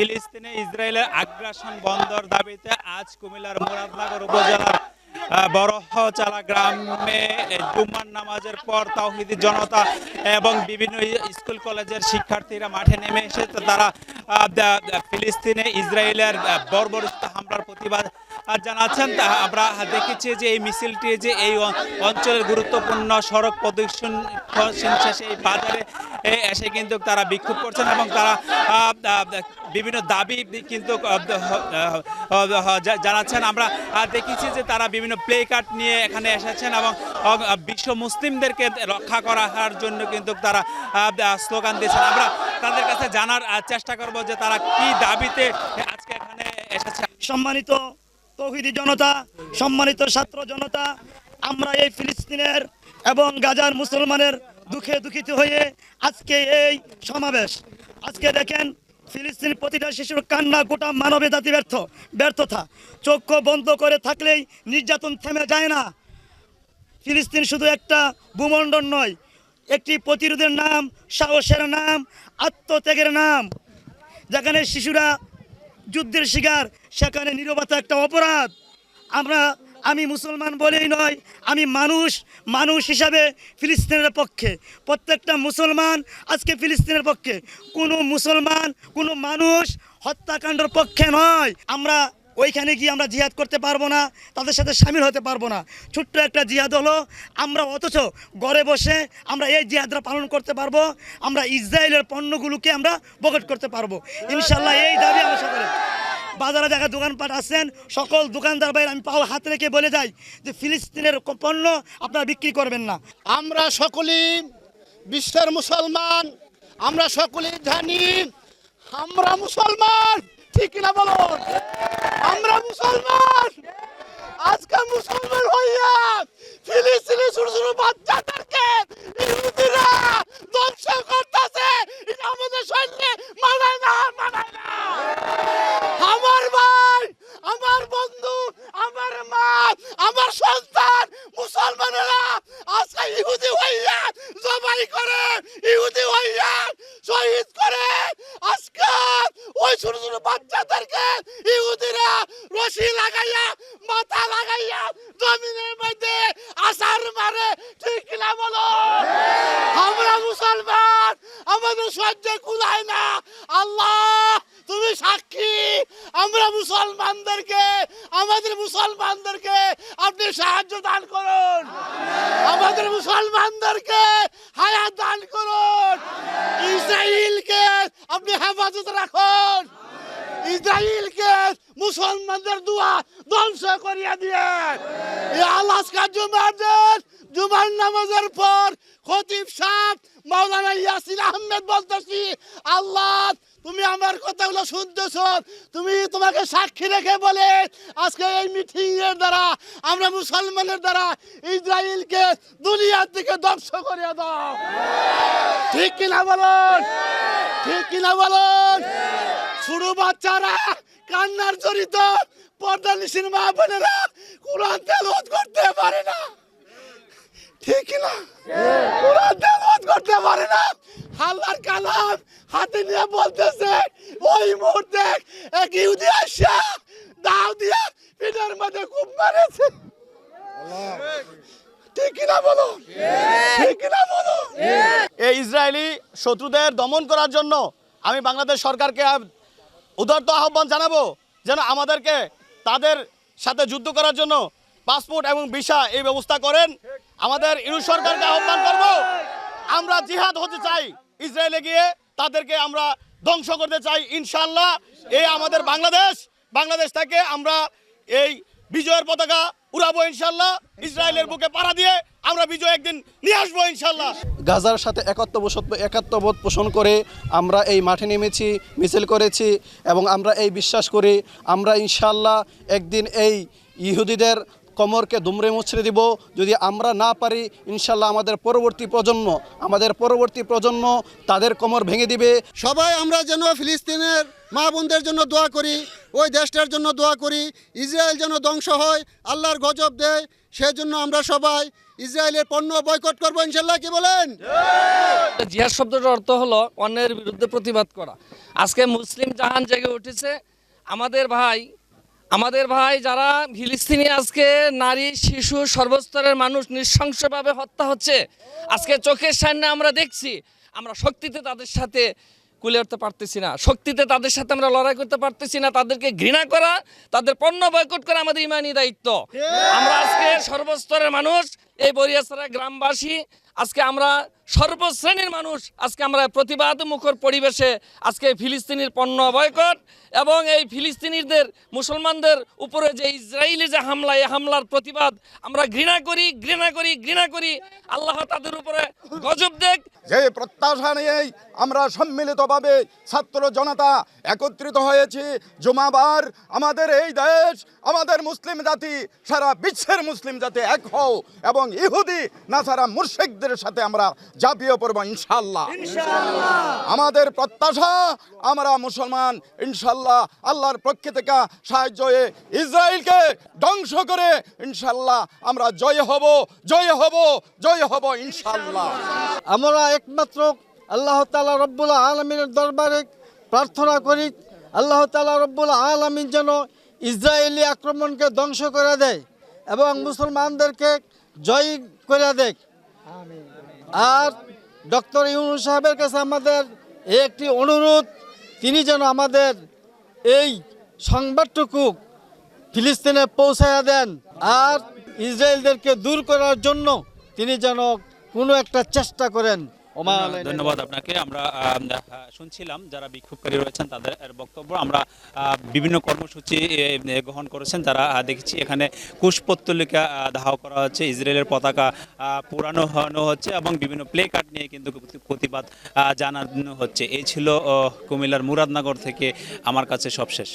ফিলিস্তিনে ইসরায়েলের আগ্রাসন বন্দর দাবিতে আজ কুমিল্লার মুরাদনগর উপজেলার বরহচালা গ্রামে জুম্মার নামাজের পর তাওহিদি জনতা এবং বিভিন্ন স্কুল কলেজের শিক্ষার্থীরা মাঠে নেমে এসে তারা ফিলিস্তিনে ইসরায়েলের আহ, হামলার প্রতিবাদ জানাচ্ছেন তা আমরা দেখেছি যে এই মিছিলটি যে এই অঞ্চলের গুরুত্বপূর্ণ সড়ক প্রদর্শন শেষে এই বাজারে এসে কিন্তু তারা বিক্ষোভ করছেন এবং তারা বিভিন্ন দাবি কিন্তু জানাচ্ছেন। আমরা দেখেছি যে তারা বিভিন্ন প্লে কার্ড নিয়ে এখানে এসেছেন এবং বিশ্ব মুসলিমদেরকে রক্ষা করার জন্য কিন্তু তারা স্লোগান দিয়েছেন। আমরা তাদের কাছে জানার চেষ্টা করব যে তারা কি দাবিতে আজকে এখানে এসেছে সম্মানিত তৌহিদি জনতা, সম্মানিত ছাত্র জনতা, আমরা এই ফিলিস্তিনের এবং গাজার মুসলমানের দুঃখে দুঃখিত হয়ে আজকে এই সমাবেশ। আজকে দেখেন, ফিলিস্তিন প্রতিটা শিশুর কান্না গোটা মানবে জাতি ব্যর্থ, ব্যর্থতা। চক্ষু বন্ধ করে থাকলেই নির্যাতন থেমে যায় না। ফিলিস্তিন শুধু একটা ভূমণ্ডল নয়, একটি প্রতিরোধের নাম, সাহসের নাম, আত্মত্যাগের নাম। যেখানে শিশুরা যুদ্ধের শিকার, সেখানে নিরবতা একটা অপরাধ। আমরা, আমি মুসলমান বলেই নয়, আমি মানুষ মানুষ হিসাবে ফিলিস্তিনের পক্ষে। প্রত্যেকটা মুসলমান আজকে ফিলিস্তিনের পক্ষে। কোনো মুসলমান, কোনো মানুষ হত্যাকাণ্ডের পক্ষে নয়। আমরা ওইখানে গিয়ে আমরা জিহাদ করতে পারব না, তাদের সাথে সামিল হতে পারব না। ছোট্ট একটা জিহাদ হলো, আমরা অথচ ঘরে বসে আমরা এই জিহাদটা পালন করতে পারব, আমরা ইসরায়েলের পণ্যগুলোকে আমরা বকট করতে পারব। ইনশাল্লাহ এই দাবি আমরা সকলে বাজারে দেখা দোকানপাট আছেন, সকল দোকানদার ভাই আমি পাও হাত রেখে বলে যাই যে ফিলিস্তিনের পণ্য আপনারা বিক্রি করবেন না। আমরা সকলেই বিশ্বের মুসলমান, আমরা সকলেই জানি আমরা মুসলমান, ঠিক না আমরা মুসলমান! আজকে মুসলমান হইয়া ফিলিস্তিনি ছোট ছোট বাচ্চাদেরকে ইহুদিরা ধ্বংস করতেছে। এটা আমাদের শরীরে মানায় না মানায় না। আমার ভাই, আমার বন্ধু, আমার মা, আমার সন্তান, মুসলমানেরা আজকে ইহুদি হইয়া জবাই করে, ইহুদি হইয়া শহীদ করে। ছোট ছোট বাচ্চাদেরকে ইহুদিরা রশি লাগাইয়া, মাথা লাগাইয়া জমিনের মধ্যে আসার মারে। ঠিক না বলো? আমরা মুসলমান, আমাদের সহ্য কুলায় না। আল্লাহ, তুমি সাক্ষী। আমরা মুসলমানদেরকে, আমাদের মুসলমানদেরকে আপনি সাহায্য দান করুন। আমাদের মুসলমানদেরকে হায়াত দান করুন। ইসরায়েলকে আপনি হেফাজত রাখুন। ইসরায়েলকে মুসলমানদের দোয়া ধ্বংস করিয়া দিয়ে। আলাস্কা জুমার জুমার নামাজের পর খতিব সাহেব, মাওলানা ইয়াসিন আহমেদ বলতেছি, আল্লাহ, তুমি আমার কথাগুলো শুনতেছ, তুমি তোমাকে সাক্ষী রেখে বলে আজকে এই মিটিং এর দ্বারা, আমরা মুসলমানের দ্বারা ইসরায়েলকে দুনিয়ার দিকে ধ্বংস করে দাও। ঠিক কিনা বলুন? ঠিক কিনা বলুন? ছোট বাচ্চারা কান্নার জড়িত, পর্দা নিশিন মা বোনেরা, কোরআন তেলাওয়াত করতে পারে না ঠিক না কোরআন তেলাওয়াত করতে পারে না আল্লাহর কালাম নিয়ে বলতেছে, ওই মুহূর্তে এক ইহুদি আসা, দাও দিয়া পিঠের মধ্যে খুব মারেছে। ইসরায়েলি শত্রুদের দমন করার জন্য আমি বাংলাদেশ সরকারকে উদারত আহ্বান জানাব, যেন আমাদেরকে তাদের সাথে যুদ্ধ করার জন্য পাসপোর্ট এবং ভিসা এই ব্যবস্থা করেন। আমাদের ইউ সরকারকে আহ্বান করব, আমরা জিহাদ হতে চাই ইসরায়েলে গিয়ে। তাদেরকে আমরা ধ্বংস করতে চাই ইনশাল্লাহ এই আমাদের বাংলাদেশ বাংলাদেশ থেকে আমরা এই বিজয়ের পতাকা উড়াবো ইনশাল্লাহ ইসরায়েলের বুকে পাড়া দিয়ে আমরা বিজয় একদিন নিয়ে আসব ইনশাল্লাহ গাজার সাথে একাত্মবোধ একাত্মবোধ পোষণ করে আমরা এই মাঠে নেমেছি, মিছিল করেছি এবং আমরা এই বিশ্বাস করি, আমরা ইনশাল্লাহ একদিন এই ইহুদিদের কমরকে দুমড়ে মুছড়ে দিব। যদি আমরা না পারি ইনশাল্লাহ আমাদের পরবর্তী প্রজন্ম আমাদের পরবর্তী প্রজন্ম তাদের কোমর ভেঙে দিবে। সবাই আমরা যেন ফিলিস্তিনের মা বোনদের জন্য দোয়া করি ওই দেশটার জন্য দোয়া করি ইসরায়েল যেন ধ্বংস হয় আল্লাহর গজব দেয় সেজন্য আমরা সবাই ইসরায়েলের পণ্য বয়কট করব ইনশাল্লাহ কি বলেন? জিহাদ শব্দটার অর্থ হলো অন্যের বিরুদ্ধে প্রতিবাদ করা। আজকে মুসলিম জাহান জেগে উঠেছে। আমাদের ভাই আমাদের ভাই যারা ফিলিস্তিনি আজকে নারী শিশু সর্বস্তরের মানুষ নৃশংসভাবে হত্যা হচ্ছে আজকে চোখের সামনে আমরা দেখছি আমরা শক্তিতে তাদের সাথে কুলে উঠতে পারতেছি না শক্তিতে তাদের সাথে আমরা লড়াই করতে পারতেছি না তাদেরকে ঘৃণা করা তাদের পণ্য বয়কট করা আমাদের ইমানি দায়িত্ব। আমরা আজকে সর্বস্তরের মানুষ এই বরিয়াছড়া গ্রামবাসী আজকে আমরা সর্বশ্রেণীর মানুষ, আজকে আমরা প্রতিবাদ মুখর পরিবেশে আজকে ফিলিস্তিনির পণ্য বয়কট এবং এই ফিলিস্তিনিদের, মুসলমানদের উপরে যে ইসরায়েলি যে হামলা, এই হামলার প্রতিবাদ আমরা ঘৃণা করি ঘৃণা করি ঘৃণা করি। আল্লাহ তাদের উপরে গজব দেখ। যে প্রত্যাশা নিয়েই আমরা সম্মিলিতভাবে ছাত্র জনতা একত্রিত হয়েছি। জুমাবার আমাদের এই দেশ আমাদের মুসলিম জাতি সারা বিশ্বের মুসলিম জাতি এক হও এবং ইহুদি না সারা মুর্শিকদের সাথে আমরা জাপিয়ে পড়ব ইনশাল্লাহ আমাদের প্রত্যাশা আমরা মুসলমান ইনশাল্লাহ আল্লাহর পক্ষ থেকে সাহায্য হয়ে ইসরায়েলকে ধ্বংস করে ইনশাল্লাহ আমরা জয় হব জয় হব জয় হব ইনশাল্লাহ আমরা একমাত্র আল্লাহ তালা রব্বুল আলমিনের দরবারে প্রার্থনা করি, আল্লাহ তালা রব্বুল আলমিন যেন ইসরায়েলি আক্রমণকে ধ্বংস করে দেয় এবং মুসলমানদেরকে জয় করে দেয়। আর ডক্টর ইউনু সাহেবের কাছে আমাদের একটি অনুরোধ, তিনি যেন আমাদের এই সংবাদটুকু ফিলিস্তিনে পৌঁছায়া দেন আর ইসরায়েলদেরকে দূর করার জন্য তিনি যেন কোনো একটা চেষ্টা করেন। ধন্যবাদ আপনাকে। আমরা শুনছিলাম যারা বিক্ষোভকারী রয়েছেন তাদের বক্তব্য। আমরা বিভিন্ন কর্মসূচি গ্রহণ করেছেন তারা দেখেছি এখানে কুশপত্তলিকা দাহ করা হচ্ছে ইসরায়েলের পতাকা আহ, পোড়ানো হনো হচ্ছে এবং বিভিন্ন প্লে কার্ড নিয়ে কিন্তু প্রতিবাদ জানানো হচ্ছে। এই ছিল কুমিল্লার মুরাদনগর থেকে আমার কাছে সবশেষ।